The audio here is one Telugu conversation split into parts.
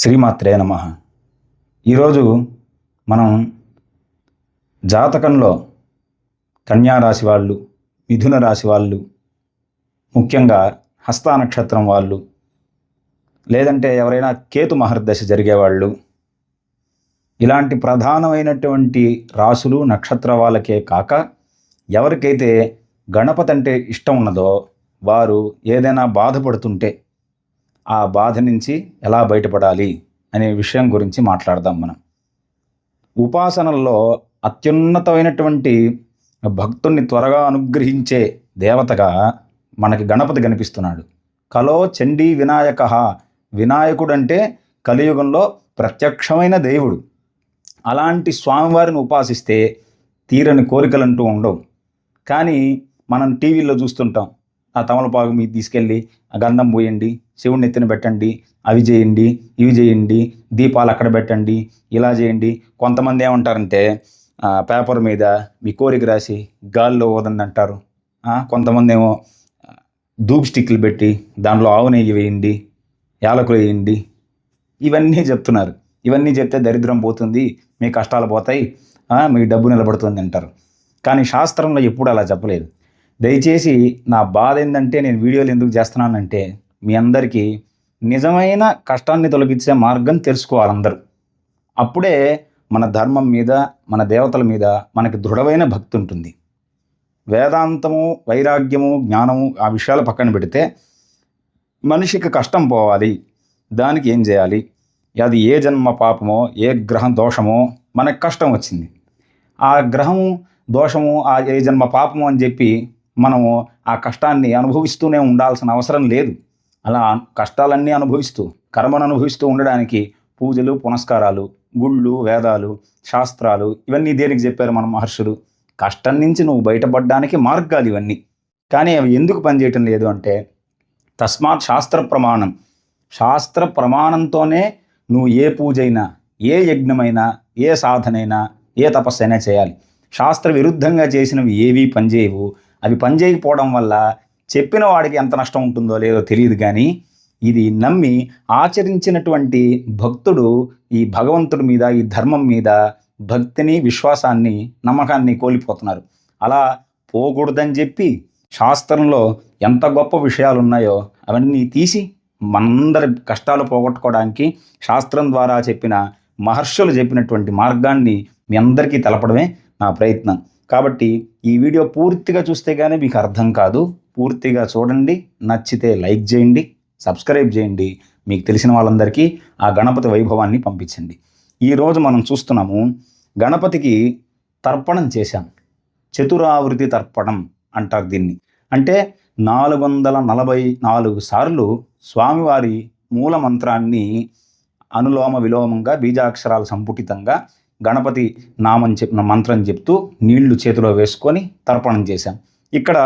శ్రీమాత్రే నమ. ఈరోజు మనం జాతకంలో కన్యా రాశి వాళ్ళు మిథున రాశి వాళ్ళు ముఖ్యంగా హస్త నక్షత్రం వాళ్ళు లేదంటే ఎవరైనా కేతు మహర్దశ జరిగేవాళ్ళు ఇలాంటి ప్రధానమైనటువంటి రాసులు నక్షత్ర వాళ్ళకే కాక ఎవరికైతే గణపతి అంటే ఇష్టం ఉన్నదో వారు ఏదైనా బాధపడుతుంటే ఆ బాధ నుంచి ఎలా బయటపడాలి అనే విషయం గురించి మాట్లాడదాం మనం. ఉపాసనల్లో అత్యున్నతమైనటువంటి భక్తుణ్ణి త్వరగా అనుగ్రహించే దేవతగా మనకి గణపతి కనిపిస్తున్నాడు. కలో చండీ వినాయక. వినాయకుడు అంటే కలియుగంలో ప్రత్యక్షమైన దేవుడు. అలాంటి స్వామివారిని ఉపాసిస్తే తీరని కోరికలంటూ ఉండవు. కానీ మనం టీవీలో చూస్తుంటాం. ఆ తమలపాకు మీకు తీసుకెళ్ళి ఆ గంధం పోయండి శివుడిని ఎత్తిన పెట్టండి అవి చేయండి ఇవి చేయండి దీపాలు అక్కడ పెట్టండి ఇలా చేయండి. కొంతమంది ఏమంటారంటే పేపర్ మీద మీ కోరిక రాసి గాల్లో ఓదండి అంటారు. కొంతమంది ఏమో ధూప్ స్టిక్లు పెట్టి దాంట్లో ఆవు నెయ్యి వేయండి యాలకులు వేయండి. ఇవన్నీ చెప్తున్నారు. ఇవన్నీ చెప్తే దరిద్రం పోతుంది మీ కష్టాలు పోతాయి మీ డబ్బు నిలబడుతుంది అంటారు. కానీ శాస్త్రంలో ఎప్పుడు అలా చెప్పలేదు. దయచేసి నా బాధ ఏంటంటే నేను వీడియోలు ఎందుకు చేస్తున్నానంటే మీ అందరికీ నిజమైన కష్టాన్ని తొలగించే మార్గం తెలుసుకోవాలందరూ అప్పుడే మన ధర్మం మీద మన దేవతల మీద మనకి దృఢమైన భక్తి ఉంటుంది. వేదాంతము వైరాగ్యము జ్ఞానము ఆ విషయాలు పక్కన పెడితే మనిషికి కష్టం పోవాలి. దానికి ఏం చేయాలి? అది ఏ జన్మ పాపమో ఏ గ్రహం దోషమో మనకు కష్టం వచ్చింది. ఆ గ్రహము దోషము ఆ ఏ జన్మ పాపము అని చెప్పి మనము ఆ కష్టాన్ని అనుభవిస్తూనే ఉండాల్సిన అవసరం లేదు. అలా కష్టాలన్నీ అనుభవిస్తూ కర్మను అనుభవిస్తూ ఉండడానికి పూజలు పునస్కారాలు గుళ్ళు వేదాలు శాస్త్రాలు ఇవన్నీ దేనికి చెప్పారు మన మహర్షులు? కష్టం నుంచి నువ్వు బయటపడడానికి మార్గాలు ఇవన్నీ. కానీ అవి ఎందుకు పనిచేయటం లేదు అంటే తస్మాత్ శాస్త్ర ప్రమాణం. శాస్త్ర ప్రమాణంతోనే నువ్వు ఏ పూజైనా ఏ యజ్ఞమైనా ఏ సాధనైనా ఏ తపస్సైనా చేయాలి. శాస్త్ర విరుద్ధంగా చేసినవి ఏవీ పనిచేయవు. అవి పనిచేయకపోవడం వల్ల చెప్పిన వాడికి ఎంత నష్టం ఉంటుందో లేదో తెలియదు కానీ ఇది నమ్మి ఆచరించినటువంటి భక్తుడు ఈ భగవంతుడి మీద ఈ ధర్మం మీద భక్తిని విశ్వాసాన్ని నమ్మకాన్ని కోల్పోతున్నారు. అలా పోకూడదని చెప్పి శాస్త్రంలో ఎంత గొప్ప విషయాలు ఉన్నాయో అవన్నీ తీసి మనందరి కష్టాలు పోగొట్టుకోవడానికి శాస్త్రం ద్వారా చెప్పిన మహర్షులు చెప్పినటువంటి మార్గాన్ని మీ అందరికీ తెలపడమే నా ప్రయత్నం. కాబట్టి ఈ వీడియో పూర్తిగా చూస్తే కానీ మీకు అర్థం కాదు. పూర్తిగా చూడండి నచ్చితే లైక్ చేయండి సబ్స్క్రైబ్ చేయండి మీకు తెలిసిన వాళ్ళందరికీ ఆ గణపతి వైభవాన్ని పంపించండి. ఈరోజు మనం చూస్తున్నాము గణపతికి తర్పణం చేశాం. చతురావృతి తర్పణం అంటారు దీన్ని. అంటే నాలుగు వందల నలభై నాలుగు సార్లు స్వామివారి మూల మంత్రాన్ని అనులోమ విలోమంగా బీజాక్షరాలు సంపుటితంగా గణపతి నామం చెప్పిన మంత్రం చెప్తూ నీళ్ళు చేతిలో వేసుకొని తర్పణం చేశాం. ఇక్కడ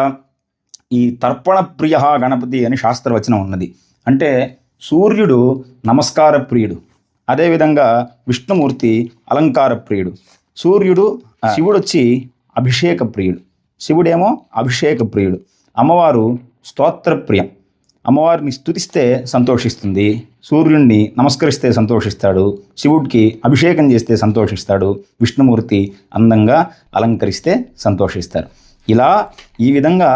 ఈ తర్పణ ప్రియ గణపతి అని శాస్త్రవచనం ఉన్నది. అంటే సూర్యుడు నమస్కార ప్రియుడు అదేవిధంగా విష్ణుమూర్తి అలంకార ప్రియుడు సూర్యుడు శివుడు వచ్చి అభిషేక ప్రియుడు శివుడేమో అభిషేక ప్రియుడు అమ్మవారు స్తోత్ర ప్రియం. అమ్మవారిని స్థుతిస్తే సంతోషిస్తుంది సూర్యుడిని నమస్కరిస్తే సంతోషిస్తాడు శివుడికి అభిషేకం చేస్తే సంతోషిస్తాడు విష్ణుమూర్తి అందంగా అలంకరిస్తే సంతోషిస్తారు. ఇలా ఈ విధంగా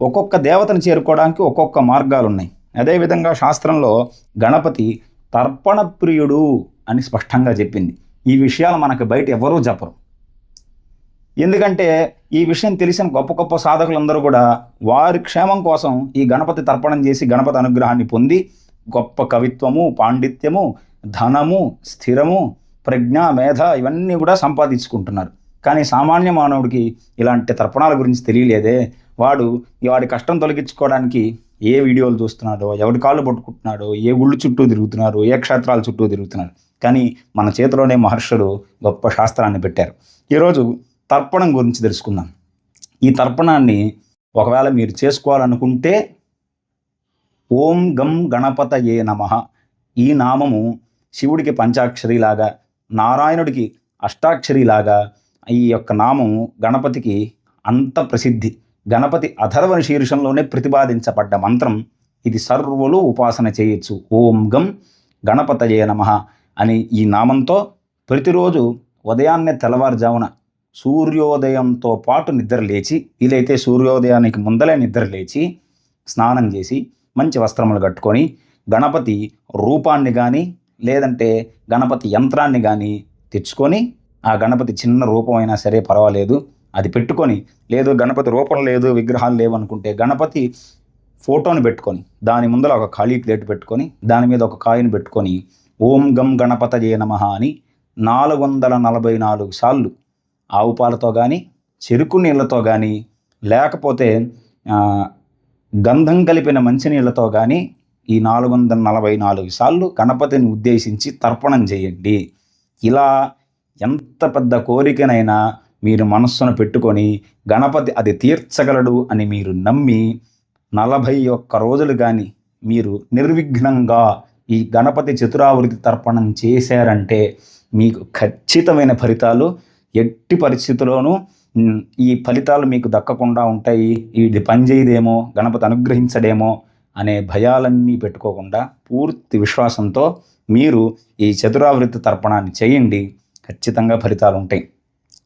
ఒక్కొక్క దేవతను చేరుకోవడానికి ఒక్కొక్క మార్గాలు ఉన్నాయి అదేవిధంగా శాస్త్రంలో గణపతి తర్పణ ప్రియుడు అని స్పష్టంగా చెప్పింది. ఈ విషయాలు మనకు బయట ఎవరూ చెప్పరు. ఎందుకంటే ఈ విషయం తెలిసిన గొప్ప గొప్ప సాధకులందరూ కూడా వారి క్షేమం కోసం ఈ గణపతి తర్పణం చేసి గణపతి అనుగ్రహాన్ని పొంది గొప్ప కవిత్వము పాండిత్యము ధనము స్థిరము ప్రజ్ఞ మేధ ఇవన్నీ కూడా సంపాదించుకుంటున్నారు. కానీ సామాన్య మానవుడికి ఇలాంటి తర్పణాల గురించి తెలియలేదే. వాడు వాడి కష్టం తొలగించుకోవడానికి ఏ వీడియోలు చూస్తున్నాడో ఎవరి కాళ్ళు పట్టుకుంటున్నాడో ఏ గుళ్ళు చుట్టూ తిరుగుతున్నారు ఏ క్షేత్రాల చుట్టూ తిరుగుతున్నారు కానీ మన చేతిలోనే మహర్షులు గొప్ప శాస్త్రాన్ని పెట్టారు. ఈరోజు తర్పణం గురించి తెలుసుకుందాం. ఈ తర్పణాన్ని ఒకవేళ మీరు చేసుకోవాలనుకుంటే ఓం గం గణపత ఏ నమ. ఈ నామము శివుడికి పంచాక్షరిలాగా నారాయణుడికి అష్టాక్షరిలాగా ఈ యొక్క నామము గణపతికి అంత ప్రసిద్ధి. గణపతి అథర్వణ శీర్షంలోనే ప్రతిపాదించబడ్డ మంత్రం. ఇది సర్వులు ఉపాసన చేయొచ్చు. ఓం గం గణపతయే నమ అని ఈ నామంతో ప్రతిరోజు ఉదయాన్నే తెల్లవారుజామున సూర్యోదయంతో పాటు నిద్ర లేచి వీలైతే సూర్యోదయానికి ముందలే నిద్ర లేచి స్నానం చేసి మంచి వస్త్రములు కట్టుకొని గణపతి రూపాన్ని కానీ లేదంటే గణపతి యంత్రాన్ని కానీ తెచ్చుకొని ఆ గణపతి చిన్న రూపం అయినా సరే పర్వాలేదు. అది పెట్టుకొని లేదు గణపతి రూపం లేదు విగ్రహాలు లేవనుకుంటే గణపతి ఫోటోని పెట్టుకొని దాని ముందర ఒక ఖాళీ ప్లేట్ పెట్టుకొని దాని మీద ఒక కాయిన్ పెట్టుకొని ఓం గం జయ నమ అని నాలుగు వందల నలభై నాలుగు సార్లు ఆవు పాలతో కానీ చెరుకు నీళ్ళతో కానీ లేకపోతే గంధం కలిపిన మంచినీళ్ళతో కానీ ఈ నాలుగు వందల నలభై నాలుగు సార్లు గణపతిని ఉద్దేశించి తర్పణం చేయండి. ఇలా ఎంత పెద్ద కోరికనైనా మీరు మనస్సును పెట్టుకొని గణపతి అది తీర్చగలడు అని మీరు నమ్మి నలభై ఒక్క రోజులు కానీ మీరు నిర్విఘ్నంగా ఈ గణపతి చతురావృతి తర్పణం చేశారంటే మీకు ఖచ్చితమైన ఫలితాలు ఎట్టి పరిస్థితుల్లోనూ ఈ ఫలితాలు మీకు దక్కకుండా ఉంటాయి. ఇది పనిచేయదేమో గణపతి అనుగ్రహించడేమో అనే భయాలన్నీ పెట్టుకోకుండా పూర్తి విశ్వాసంతో మీరు ఈ చతురావృత్తి తర్పణాన్ని చేయండి. ఖచ్చితంగా ఫలితాలు ఉంటాయి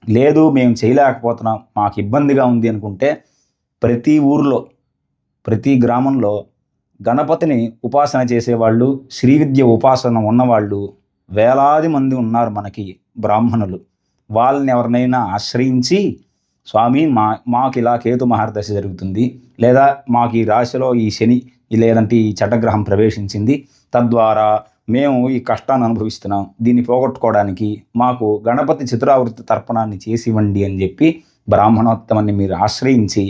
లేదు మేము చేయలేకపోతున్నాం మాకు ఇబ్బందిగా ఉంది అనుకుంటే ప్రతి ఊరిలో ప్రతి గ్రామంలో గణపతిని ఉపాసన చేసేవాళ్ళు శ్రీ విద్య ఉపాసన ఉన్నవాళ్ళు వేలాది మంది ఉన్నారు మనకి బ్రాహ్మణులు. వాళ్ళని ఎవరినైనా ఆశ్రయించి స్వామి మా మాకు ఇలా కేతు మహర్దశ జరుగుతుంది. లేదా మాకు ఈ రాశిలో ఈ శని లేదంటే ఈ చటగ్రహం ప్రవేశించింది. తద్వారా మేము ఈ కష్టాన్ని అనుభవిస్తున్నాం. దీన్ని పోగొట్టుకోవడానికి మాకు గణపతి చతురావృత్తి తర్పణాన్ని చేసి ఇవ్వండి అని చెప్పి బ్రాహ్మణోత్తమాన్ని మీరు ఆశ్రయించి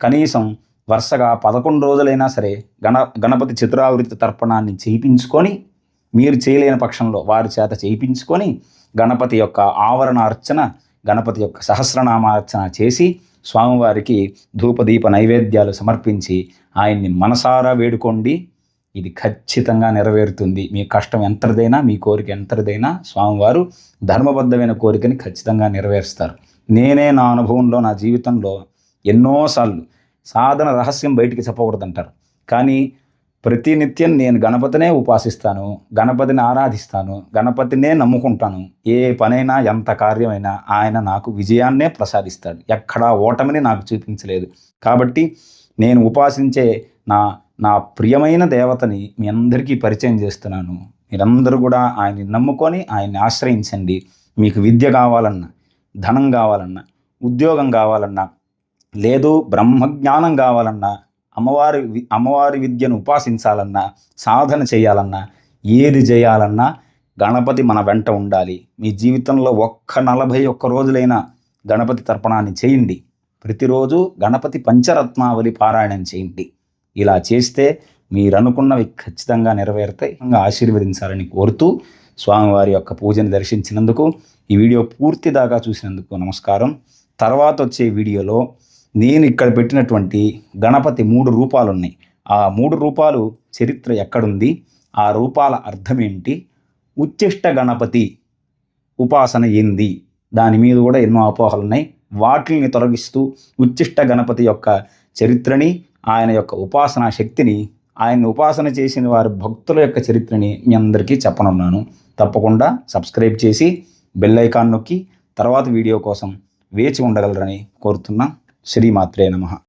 కనీసం వరుసగా పదకొండు రోజులైనా సరే గణ గణపతి చతురావృత్తి తర్పణాన్ని చేయించుకొని మీరు చేయలేని పక్షంలో వారి చేత చేయించుకొని గణపతి యొక్క ఆవరణ అర్చన గణపతి యొక్క సహస్రనామార్చన చేసి స్వామివారికి ధూపదీప నైవేద్యాలు సమర్పించి ఆయన్ని మనసారా వేడుకోండి. ఇది ఖచ్చితంగా నెరవేరుతుంది. మీ కష్టం ఎంతదైనా మీ కోరిక ఎంతదైనా స్వామివారు ధర్మబద్ధమైన కోరికని ఖచ్చితంగా నెరవేరుస్తారు. నేనే నా అనుభవంలో నా జీవితంలో ఎన్నోసార్లు సాధన రహస్యం బయటికి చెప్పకూడదంటారు. కానీ ప్రతినిత్యం నేను గణపతినే ఉపాసిస్తాను గణపతిని ఆరాధిస్తాను గణపతినే నమ్ముకుంటాను. ఏ పనైనా ఎంత కార్యమైనా ఆయన నాకు విజయాన్నే ప్రసాదిస్తాడు. ఎక్కడా ఓటమిని నాకు చూపించలేదు. కాబట్టి నేను ఉపాసించే నా నా ప్రియమైన దేవతని మీ అందరికీ పరిచయం చేస్తున్నాను. మీరందరూ కూడా ఆయన్ని నమ్ముకొని ఆయన్ని ఆశ్రయించండి. మీకు విద్య కావాలన్నా ధనం కావాలన్నా ఉద్యోగం కావాలన్నా లేదు బ్రహ్మజ్ఞానం కావాలన్నా అమ్మవారి అమ్మవారి విద్యను ఉపాసించాలన్నా సాధన చేయాలన్నా ఏది చేయాలన్నా గణపతి మన వెంట ఉండాలి. మీ జీవితంలో ఒక్క నలభై ఒక్క రోజులైనా గణపతి తర్పణాన్ని చేయండి. ప్రతిరోజు గణపతి పంచరత్నావళి పారాయణం చేయండి. ఇలా చేస్తే మీరనుకున్నవి ఖచ్చితంగా నెరవేరుతాయి. ఇంకా ఆశీర్వదించాలని కోరుతూ స్వామివారి యొక్క పూజను దర్శించినందుకు ఈ వీడియో పూర్తి దాకా చూసినందుకు నమస్కారం. తర్వాత వచ్చే వీడియోలో నేను ఇక్కడ పెట్టినటువంటి గణపతి మూడు రూపాలు ఉన్నాయి ఆ మూడు రూపాలు చరిత్ర ఎక్కడుంది? ఆ రూపాల అర్థం ఏంటి ఉచ్చిష్ట గణపతి ఉపాసన ఏంది? దాని మీద కూడా ఎన్నో అపోహలు ఉన్నాయి వాటిని తొలగిస్తూ ఉచ్చిష్ట గణపతి యొక్క చరిత్రని ఆయన యొక్క ఉపాసనా శక్తిని ఆయన ఉపాసన చేసిన వారి భక్తుల యొక్క చరిత్రని మీ అందరికీ చెప్పనున్నాను. తప్పకుండా సబ్స్క్రైబ్ చేసి బెల్ ఐకాన్ నొక్కి తర్వాత వీడియో కోసం వేచి ఉండగలరని కోరుతున్నా. శ్రీమాత్రే నమః.